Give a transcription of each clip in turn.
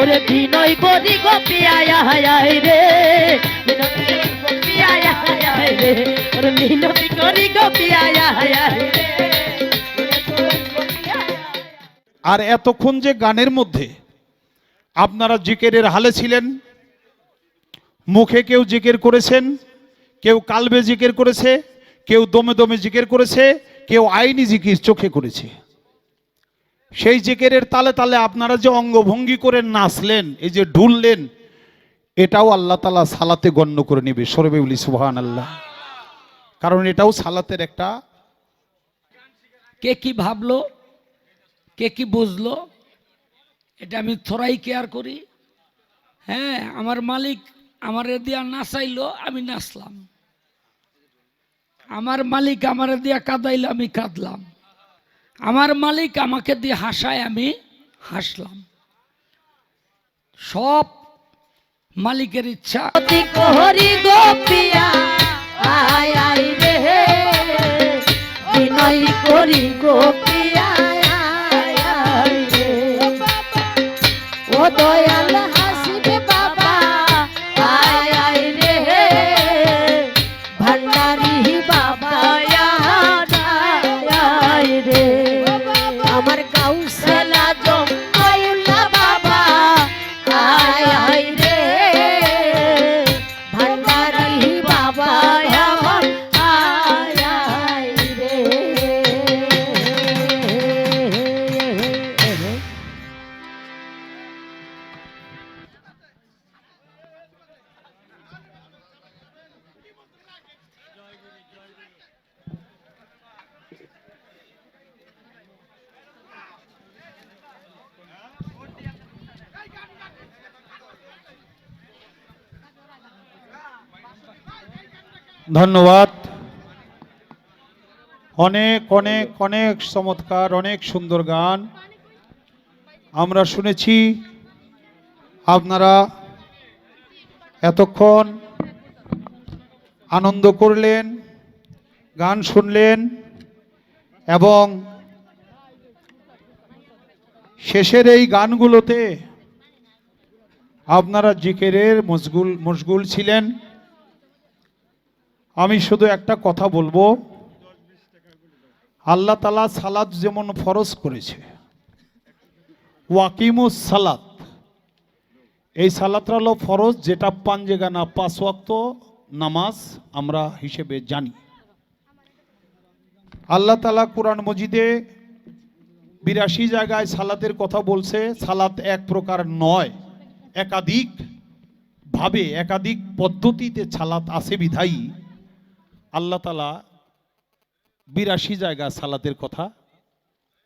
ওরে বিনয় করি গোপি আয়া হায় রে। আর এতক্ষণ যে গানের মধ্যে আপনারা জিকেরের হালে ছিলেন, মুখে কেউ জিকের করেছেন, কেউ কালবে জিকের করেছে, কেউ দমে দমে জিকের করেছে, কেউ আইনি জিকির চোখে করেছে। সেই জিকেরের তালে তালে আপনারা যে অঙ্গভঙ্গি করে নাচলেন, এই যে ঢুললেন, এটাও আল্লাহ তালা সালাতে গণ্য করে নেবে। সরবে বলি সুহান আল্লাহ কারণ এটাও সালাতের একটা কে কি ভাবলো, কে কি বুঝলো, এটা আমি থোড়াই কেয়ার করি। হ্যাঁ আমার মালিক আমার দিয়া নাচাইলো, আমি নাচলাম। আমার মালিক আমার দিয়া কাঁদাইলো, আমি কাঁদলাম। আমার মালিক আমাকে দিয়ে হাসায় আমি হাসলাম। সব মালিকের ইচ্ছা। করি গোপিয়া ধন্যবাদ। অনেক অনেক অনেক চমৎকার, অনেক সুন্দর গান। আমরা শুনেছি, আপনারা এতক্ষণ আনন্দ করলেন, গান শুনলেন এবং শেষের এই গানগুলোতে আপনারা জিকেরের মশগুল মশগুল ছিলেন। আমি শুধু একটা কথা বলব। আল্লাহ তালা সালাদ যেমন ফরজ করেছে, ওয়াকিমুস সালাত এই সালাতটা হলো ফরজ, যেটা পাঞ্জেগানা পাঁচ ওয়াক্ত নামাজ আমরা হিসেবে জানি। আল্লাহ তালা কোরআন মজিদে বিরাশি জায়গায় সালাতের কথা বলছে সালাত এক প্রকার নয়, একাধিক ভাবে, একাধিক পদ্ধতিতে সালাত আছে বিধায়ী। আল্লাহ তালা বিরাশি জায়গা সালাতের কথা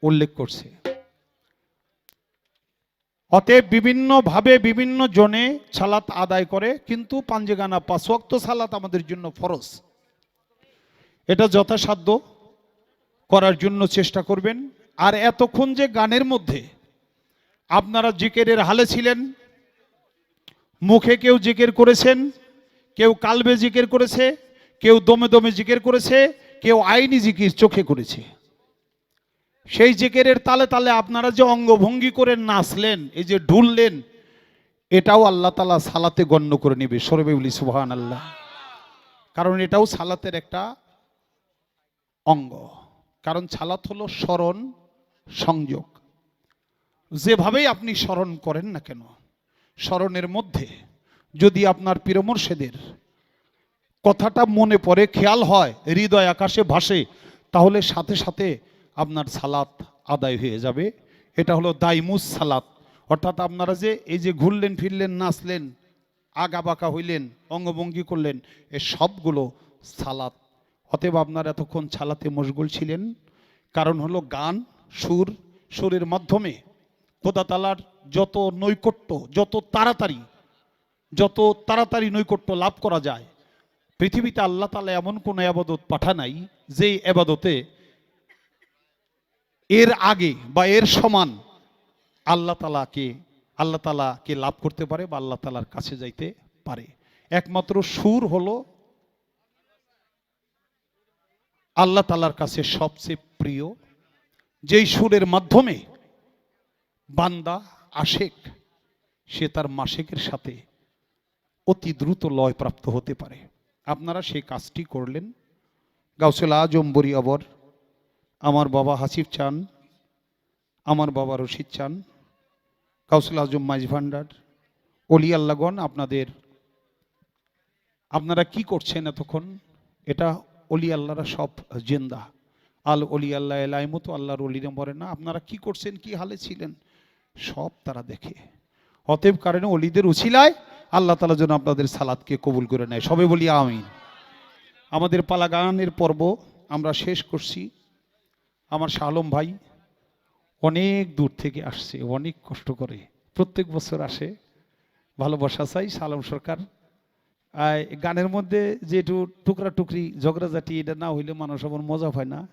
উল্লেখ করছে। অতএব বিভিন্নভাবে বিভিন্ন জনে সালাত আদায় করে, কিন্তু পাঞ্জেগানা পাঁচ ওয়াক্ত সালাত আমাদের জন্য ফরজ। এটা যথাসাধ্য করার জন্য চেষ্টা করবেন। আর এতক্ষণ যে গানের মধ্যে আপনারা জিকেরের হালে ছিলেন, মুখে কেউ জিকের করেছেন, কেউ কালবে জিকের করেছে কেউ দমে দমে জিকের করেছে, কেউ আইনি জিকির চোখে করেছে। সেই জিকেরের তালে তালে আপনারা যে অঙ্গভঙ্গি করে নাচলেন, এই যে ঢুললেন, এটাও আল্লাহ তালা সালাতে গণ্য করে নেবে, সরবে সুহান আল্লাহ কারণ এটাও সালাতের একটা অঙ্গ। কারণ সালাত হলো স্মরণ, সংযোগ। যেভাবেই আপনি স্মরণ করেন না কেন, স্মরণের মধ্যে যদি আপনার পীরমর্শেদের কথাটা মনে পড়ে, খেয়াল হয়, হৃদয় আকাশে ভাসে, তাহলে সাথে সাথে আপনার সালাত আদায় হয়ে যাবে। এটা হলো দাইমুস সালাত। অর্থাৎ আপনারা যে এই যে ঘুরলেন, ফিরলেন, নাচলেন আগা বাঁকা হইলেন, অঙ্গভঙ্গি করলেন, এ সবগুলো সালাত। অতএব আপনার এতক্ষণ ছালাতে মশগুল ছিলেন। কারণ হলো গান, সুর, সুরের মাধ্যমে খোদা তালার যত নৈকট্য, যত তাড়াতাড়ি যত তাড়াতাড়ি নৈকট্য লাভ করা যায় পৃথিবীতে আল্লাহ তালা এমন কোনো আবাদত পাঠা নাই যেই আবাদতে এর আগে বা এর সমান আল্লাহ তালাকে আল্লাহ তালাকে লাভ করতে পারে বা আল্লাহ তালার কাছে যাইতে পারে। একমাত্র সুর হলো আল্লাহ তালার কাছে সবচেয়ে প্রিয়। যেই সুরের মাধ্যমে বান্দা আশেক, সে তার মাসেকের সাথে অতি দ্রুত লয় প্রাপ্ত হতে পারে। আপনারা সেই কাজটি করলেন। গাউসেল আজম বরিয়াবর আমার বাবা হাসিফ চান। আমার বাবা রশিদ চান। কাউসুল আজম মাইজ ভান্ডার। অলি আল্লাগন আপনাদের, আপনারা কি করছেন এতক্ষণ? এটা অলি আল্লাহরা সব জেন্দা। আল অলি আল্লাহ এলাইমত, আল্লাহর অলিরা মরে না। আপনারা কি করছেন? কি হালে ছিলেন? সব তারা দেখে। অতএব কারণে অলিদের উছিলায় আল্লাহ তালা যেন আপনাদের সালাদকে কবুল করে নেয়। সবে বলি আমিন। আমাদের পালা গানের পর্ব আমরা শেষ করছি। আমার শালম ভাই অনেক দূর থেকে আসছে, অনেক কষ্ট করে। প্রত্যেক বছর আসে। ভালোবাসা চাই সালাম সরকার। গানের মধ্যে যে একটু টুকরা টুকরি ঝগড়াঝাটি, এটা না হইলে মানুষ আমার মজা হয় না।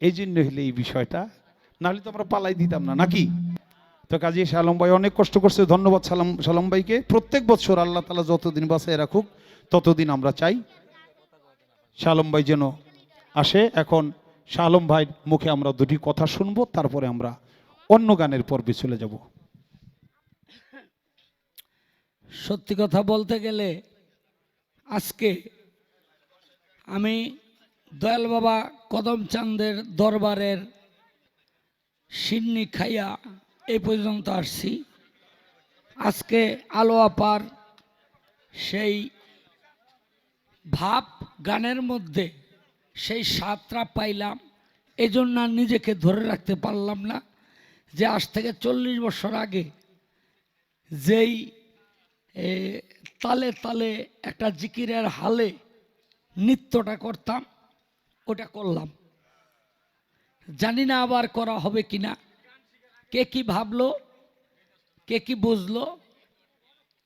এই জন্য হইলে এই বিষয়টা। নাহলে তো আমরা পালাই দিতাম না, নাকি? তো কাজী সালাম ভাই অনেক কষ্ট করছে, ধন্যবাদ সালাম সালাম ভাইকে। প্রত্যেক বছর আল্লাহ তালা যতদিন বাসায় রাখুক ততদিন আমরা চাই শালম ভাই যেন আসে। এখন শালম ভাইয়ের মুখে আমরা দুটি কথা শুনব, তারপরে আমরা অন্য গানের পর্বে চলে যাব। সত্যি কথা বলতে গেলে আজকে আমি দয়াল বাবা কদম চাঁদের দরবারের সিন্নি খাইয়া এই পর্যন্ত আসছি। আজকে আলো আপার সেই ভাব গানের মধ্যে সেই স্বাদটা পাইলাম, এজন্য আর নিজেকে ধরে রাখতে পারলাম না যে আজ থেকে চল্লিশ বছর আগে যেই তালে তালে একটা জিকিরের হালে নৃত্যটা করতাম, ওটা করলাম। জানি না আবার করা হবে কিনা। কে কি ভাবলো? কে কি বুঝলো?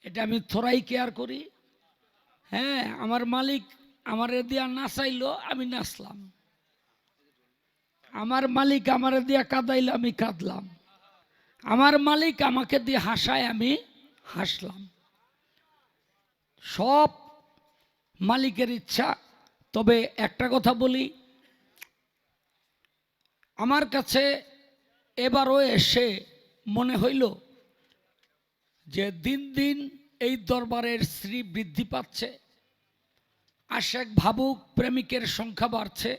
এটা আমি থোড়াই কেয়ার করি। হ্যাঁ আমার মালিক আমার দিয়া নাচাইলো, আমি নাচলাম। আমার মালিক আমার দিয়া কাঁদাইলো, আমি কাঁদলাম। আমার মালিক আমাকে দিয়ে হাসায়, আমি হাসলাম। সব মালিকের ইচ্ছা। তবে একটা কথা বলি, আমার কাছে এবারও এসে মনে হইল যে দিন দিন এই দরবারের শ্রী বৃদ্ধি পাচ্ছে। আশেক ভাবুক প্রেমিকের সংখ্যা বাড়ছে।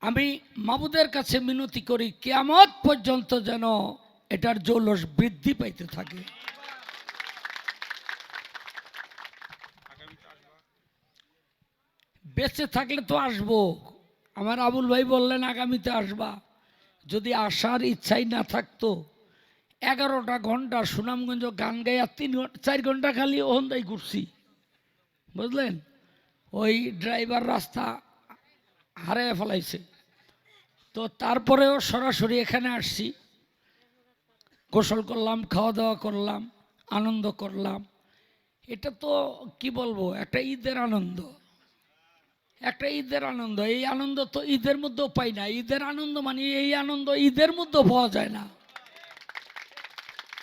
আমি মাবুদের কাছে মিনতি করি, কেয়ামত পর্যন্ত যেন এটার জৌলস বৃদ্ধি পাইতে থাকে। বেঁচে থাকলে তো আসব। আমার আবুল ভাই বললেন, আগামীতে আসবা। যদি আসার ইচ্ছাই না থাকতো, এগারোটা ঘণ্টা সুনামগঞ্জ গান গাইয়া তিন চার ঘণ্টা খালি ওহন্দাই ঘুরছি। বুঝলেন? ওই ড্রাইভার রাস্তা হারিয়ে ফেলাইছে। তো তারপরেও সরাসরি এখানে আসছি। গোসল করলাম খাওয়া দাওয়া করলাম, আনন্দ করলাম। এটা তো, কি বলব, একটা ঈদের আনন্দ। একটা ঈদের আনন্দ, এই আনন্দ তো ঈদের মধ্যেও পাই না। ঈদের আনন্দ মানে এই আনন্দ ঈদের মধ্যেও পাওয়া যায় না।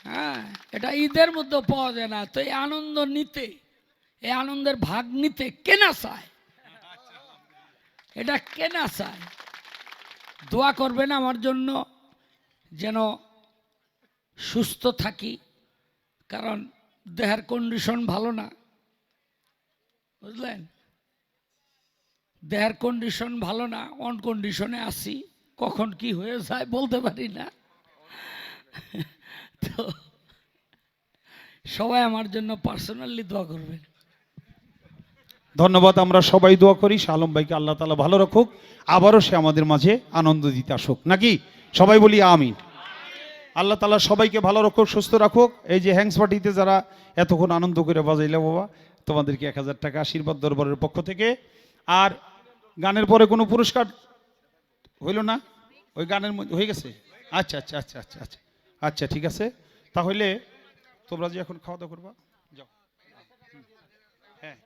হ্যাঁ এটা ঈদের মধ্যেও পাওয়া যায় না। তো এই আনন্দ নিতে, এই আনন্দের ভাগ নিতে কেনা চায়? এটা কেনা চায়? দোয়া করবেন আমার জন্য যেন সুস্থ থাকি, কারণ দেহের কন্ডিশন ভালো না। বুঝলেন? দেহের কন্ডিশন ভালো না অন কন্ডিশনে আছি। কখন কি হয়ে যায় বলতে পারি না। তো সবাই আমার জন্য পার্সোনালি দোয়া করবেন। ধন্যবাদ, আমরা সবাই দোয়া করি। শালম ভাইকে আল্লাহ তালা ভালো রাখুক। আবারও সে আমাদের মাঝে আনন্দ দিতে আসুক। নাকি? সবাই বলি আমিন। আল্লাহ তালা সবাইকে ভালো রাখুক, সুস্থ রাখুক। এই যে হ্যাংস পার্টিতে যারা এতক্ষণ আনন্দ করে বাজাইলে বাবা, তোমাদেরকে এক হাজার টাকা আশীর্বাদ দরবারের পক্ষ থেকে। আর গানের পরে কোনো পুরস্কার হইল না? ওই গানের মধ্যে হয়ে গেছে? আচ্ছা আচ্ছা আচ্ছা আচ্ছা আচ্ছা আচ্ছা ঠিক আছে। তাহলে তোমরা যে এখন খাওয়া দাওয়া করবা?